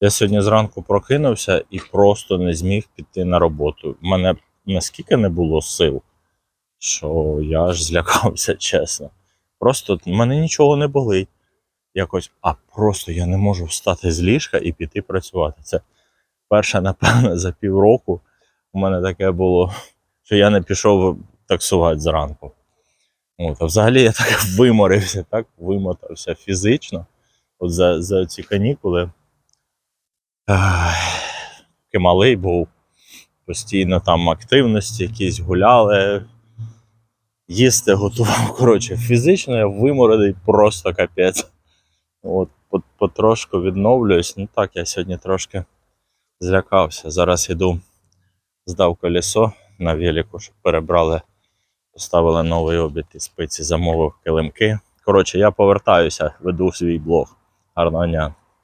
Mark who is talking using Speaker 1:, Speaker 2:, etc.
Speaker 1: Я сьогодні зранку прокинувся і просто не зміг піти на роботу. У мене наскільки не було сил, що я аж злякався, чесно. Просто в мене нічого не болить. Якось, а просто я не можу встати з ліжка і піти працювати. Це перше, напевно, за півроку у мене таке було, що я не пішов таксувати зранку. От, а взагалі я так виморився, так вимотався фізично. От за, за ці канікули. Ах, малий був. Постійно там активності якісь гуляли, їсти готував. Коротше, фізично я виморений просто капець. От, по- потрошку відновлююсь. Ну так, я сьогодні трошки злякався. Зараз іду, здав колесо на велику, щоб перебрали, поставили новий обід і спиці, замовив килимки. Коротше, я повертаюся, веду свій блог. Гарного дня.